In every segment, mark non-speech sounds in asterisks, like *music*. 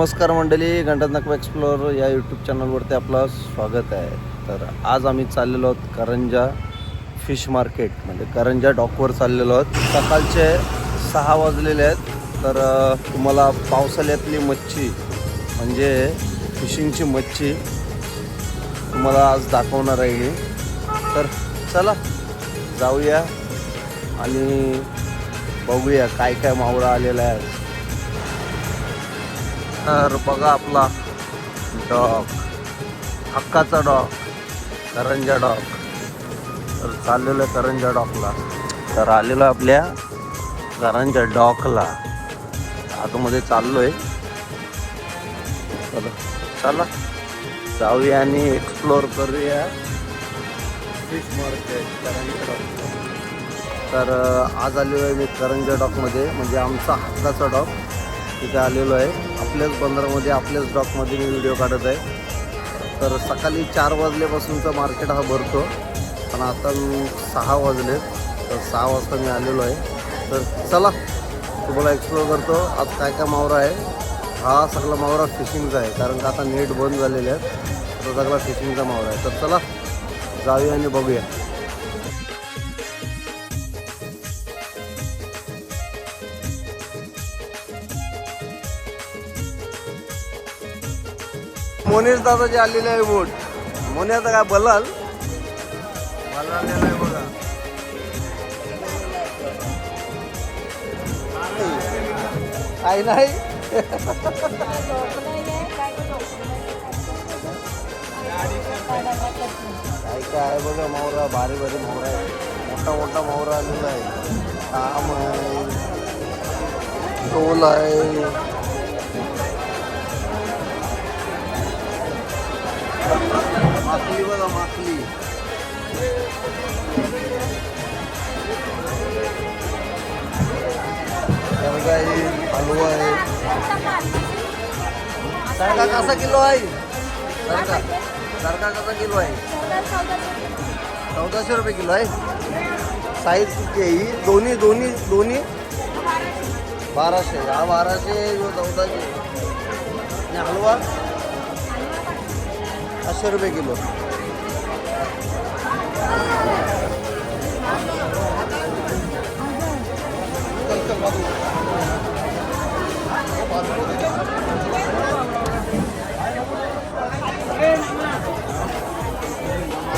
नमस्कार मंडळी गणपत एक्सप्लोअर या यूट्यूब चॅनलवरती आपलं स्वागत आहे. तर आज आम्ही चाललेलो आहोत करंजा फिश मार्केट म्हणजे करंजा डॉकवर चाललेलो आहोत. सकाळचे सहा वाजलेले आहेत. तर तुम्हाला पावसाळ्यातली मच्छी म्हणजे फिशिंगची मच्छी तुम्हाला आज दाखवणार आहे मी. तर चला जाऊया आणि बघूया काय काय मावळा आलेला आहे. तर बघा आपला. डॉग हक्काचा डॉग करंजा डॉग तर चाललेलं आहे करंजा डॉकला तर आलेलो आहे आपल्या करंजा डॉकला आतमध्ये चाललो आहे चला. चला. जाऊया आणि एक्सप्लोअर करूया. फिश मार्केट करंजा डॉक तर आज आलेलो आहे मी करंजा डॉकमध्ये म्हणजे आमचा हक्काचा डॉग तिथे आलेलो आहे. आपल्याच बंदरामध्ये आपल्याच डॉकमध्ये मी व्हिडिओ काढत आहे. तर सकाळी चार वाजल्यापासूनचा मार्केट हा भरतो. पण आता मी सहा वाजले. तर सहा वाजता मी आलेलो आहे. तर चला तुम्हाला एक्सप्लोर करतो. आज काय काय मावरा आहे? हा सगळा मावरा फिशिंगचा आहे. कारण का आता नेट बंद झालेले आहेत. तो सगळा फिशिंगचा मावरा आहे. तर चला जाऊया आणि बघूया. मोनेश दादाचे आलेले आहे वोट. मोने आता काय बलाल? मला आलेला आहे बघा. काही नाही. काय काय आहे बघा मावरा भारी भारी मावरा आहे. मोठा मोठा मावरा आलेला आहे. काम आहे. टोल आहे. बघा हलवा आहे तडका कसा किलो आहे? तडका तडका कसा किलो आहे? चौदाशे रुपये किलो आहे. साईज किती आहे ही? दोन्ही दोन्ही दोन्ही? बाराशे. हा बाराशे चौदाशे. आणि हलवा? पाचशे रुपये किलो.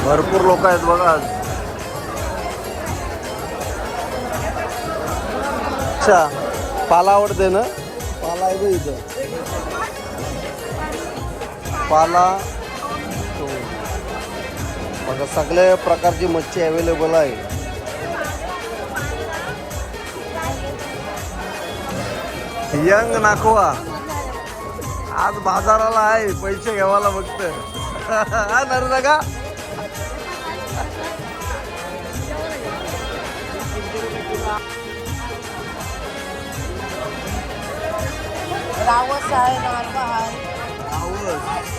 भरपूर लोक आहेत बघा आज अच्छा पाला आवडते ना पाला आहे इथं पाला. बघा सगळ्या प्रकारची मच्छी अवेलेबल आहे. यंग नाखवा आज बाजाराला आहे पैसे घ्यावाला फक्त हा नर का? रावस आहे नारवा आहे. रावस.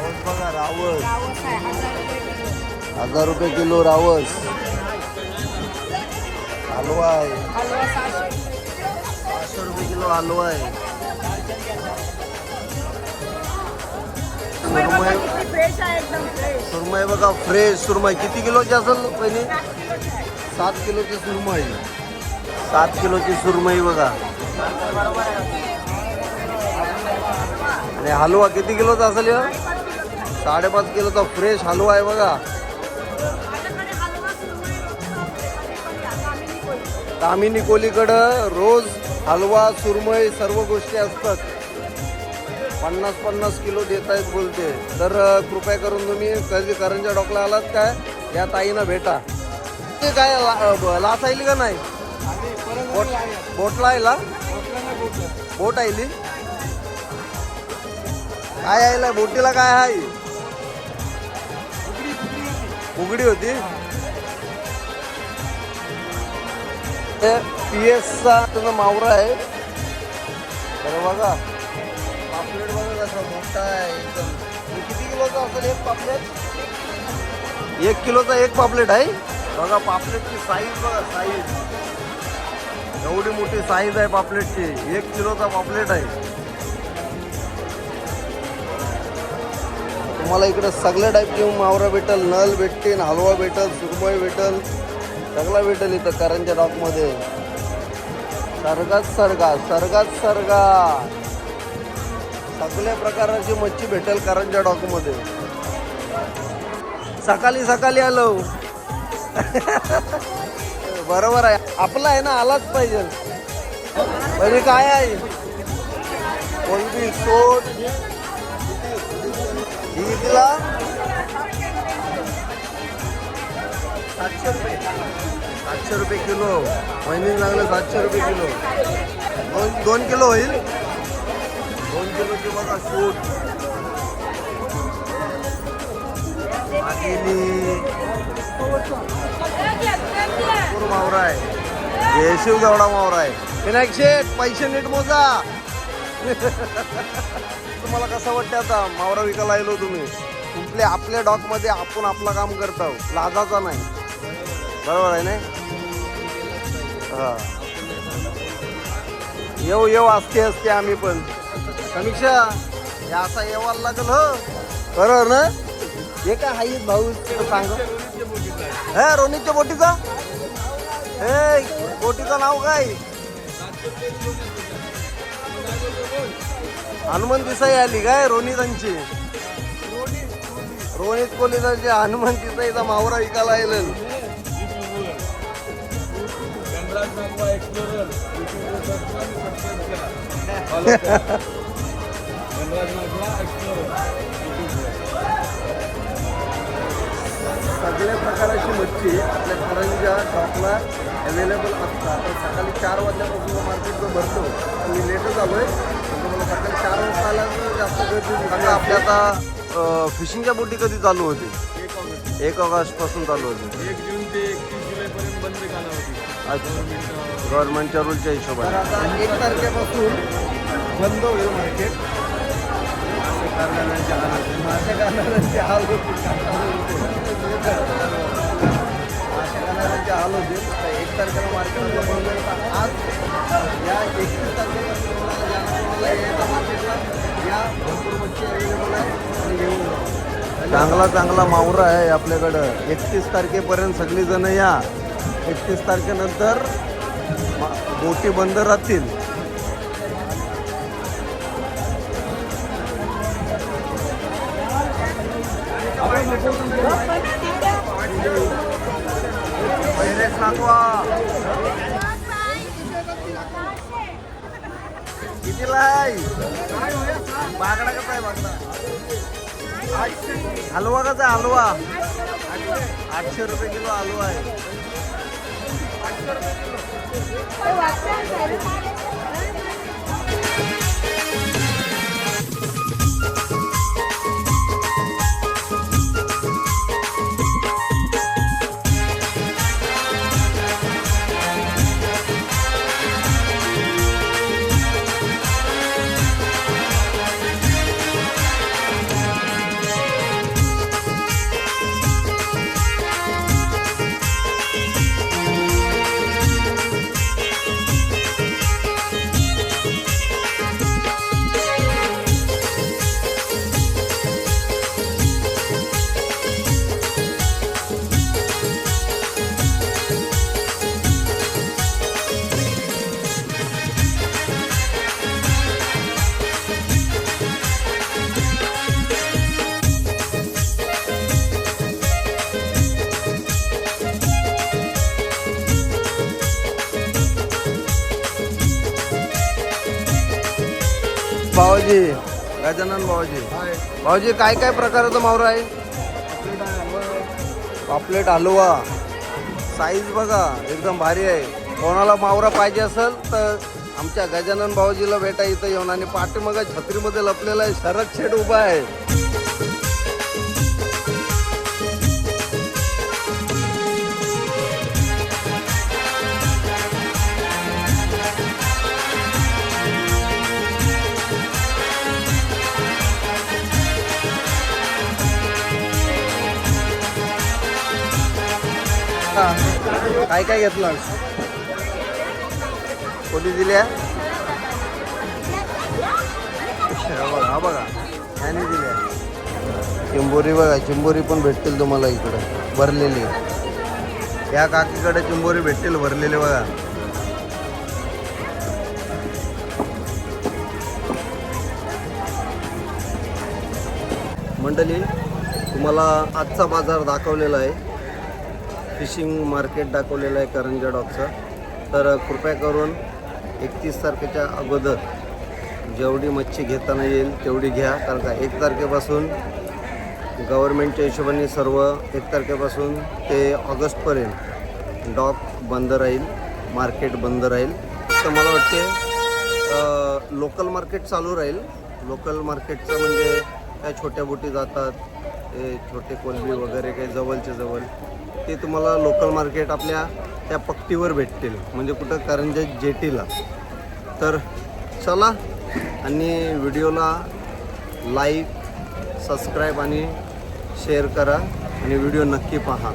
रावस बघा रावस. रावस आहे हजार रुपये किलो. हजार रुपये किलो रावस. हलवा आहे. हलवा सहाशे पाचशे रुपये किलो हलवा आहे. सुरमई फ्रेश आहे एकदम फ्रेश सुरमई बघा फ्रेश सुरमई. किती किलोची असेल पहिली सात किलोची सुरमई. सात किलोची सुरमई बघा. आणि हलवा किती किलोचा असेल ह्यो? साडेपाच किलोचा फ्रेश हलवा आहे बघा. तामिनी कोलीकडं रोज हलवा सुरमई सर्व गोष्टी असतात. पन्नास पन्नास किलो देत आहेत बोलते. तर कृपया करून तुम्ही कधी करंजा डॉकला आलात काय या ताईनं भेटा. ते काय ला- ब- लाच आली का नाही? बोट बोटला आयला? बोट आयली? काय आयला? बोटीला काय आहे उघडी होती. पी एसचा त्याचा मावरा आहे. अरे बघा. पापलेट बघा कसं मोठा आहे एकदम. किती किलोचा असेल एक पापलेट? एक किलोचा एक पापलेट आहे. बघा पापलेटची साईज बघा साईज एवढी मोठी साईज आहे पापलेटची. एक किलोचा पापलेट आहे. तुम्हाला इकडं सगळ्या टाईपचे मावरा भेटल नल भेटतील हलवा भेटल सुरमई भेटल सगळं भेटल इथं करंजा डॉकमध्ये सरगात सरगा सरगात सरगा सगळ्या प्रकारची मच्छी भेटेल करंजा डॉकमध्ये सकाळी सकाळी आलो. *laughs* बरोबर आहे. आपला आहे ना आलाच पाहिजे. म्हणजे काय आहे? कोणती सोड? कितीला सातशे रुपये. सातशे रुपये किलो. महिने लागले सातशे रुपये किलो. दोन दोन किलो होईल? दोन किलोची बघा सूट. मावरा आहे. येशीव जेवढा मावरा आहे. विनायक शेठ पैसे नीट मोजा. *laughs* तुम्हाला कसं वाटतं आता? मावरा विकायला आलो तुम्ही. कुठले आपल्या डॉकमध्ये आपण आपलं काम करतो. लाजाचा नाही. बरोबर आहे नाही? हा. येऊ येऊ असते असते आम्ही पण. समीक्षा हे असा येवायला लागल हो? बरोबर ना? हे काय हाई भाऊ सांग. हे रोनीच्या बोटीचा? हे बोटीचं नाव काय? हनुमान दिसाई आली काय? रोनितांची. रोनित कोलितांची हनुमान दिसाईचा मावरा विकायला येईल सगळ्या प्रकारची मच्छी आपल्या करंजा शॉपला अवेलेबल असतात. तर सकाळी चार वाजल्यापासून मार्केट जो भरतो मी लेटच आलो आहे तुम्हाला सकाळी चार वाजता आल्यानंतर जास्त गर्दी आपल्या आता फिशिंगच्या बोटी कधी चालू होती एक ऑगस्ट. पासून चालू होती एक जून ते एकतीस जुलैपर्यंत बंद कालावधी. गव्हर्नमेंटच्या रूलच्या हिशोबाने. आता एक तारखेपासून बंद होईल मार्केट कारणांचे हाल कारणांचे हाल एक तारखेला मार्केटला बंद होईल तर आज या एकतीस तारखेपासून तुम्हाला ज्या तुम्हाला यायचं मार्केटला या भरपूर मच्छी अवेलेबल आहे आणि घेऊन जा. चांगला चांगला मावरा आहे आपल्याकडं. एकतीस तारखेपर्यंत सगळी जण या. एकतीस तारखेनंतर बोटी बंद राहतील. नागवा कितीला आहे बागडा कसा आहे बागडा? हलवा कसा आहे? हलवा. आठशे रुपये किलो हलवा आहे. भावाजी गजानन भावाजी भावाजी काय काय प्रकारचा मावरा आहे? पापलेट हलवा. साईज बघा एकदम भारी आहे. कोणाला मावरा पाहिजे असेल तर आमच्या गजानन भाऊजीला भेटा. इथं येऊन आणि पाठीमागा छत्रीमध्ये लपलेला आहे. शरद शेड उभा आहे. काय काय घेतलं कोणी दिल्या? हा बघा हा बघा. याने दिल्या. चिंबोरी बघा चिंबोरी पण भेटतील तुम्हाला इकडं. भरलेली. या काकीकडे चिंबोरी भेटतील भरलेले बघा. मंडळी तुम्हाला आजचा बाजार दाखवलेला आहे. फिशिंग मार्केट दाखवलेलं आहे करंजा डॉकचं तर कृपया करून एकतीस तारखेच्या अगोदर जेवढी मच्छी घेताना येईल तेवढी घ्या. कारण का एक तारखेपासून गव्हर्मेंटच्या हिशोबाने सर्व एक तारखेपासून ते ऑगस्टपर्यंत डॉक बंद राहील मार्केट बंद राहील. तर मला वाटते लोकल मार्केट चालू राहील. लोकल मार्केटचं म्हणजे काय छोट्या बोटी जातात ते छोटे कोलबी वगैरे काही जवळच्या जवळ. ते तुम्हाला लोकल मार्केट आपल्या त्या पट्टीवर भेटतील. म्हणजे कुठं करंजा जेटीला. तर चला आणि व्हिडिओला लाईक सबस्क्राईब आणि शेअर करा आणि व्हिडिओ नक्की पहा.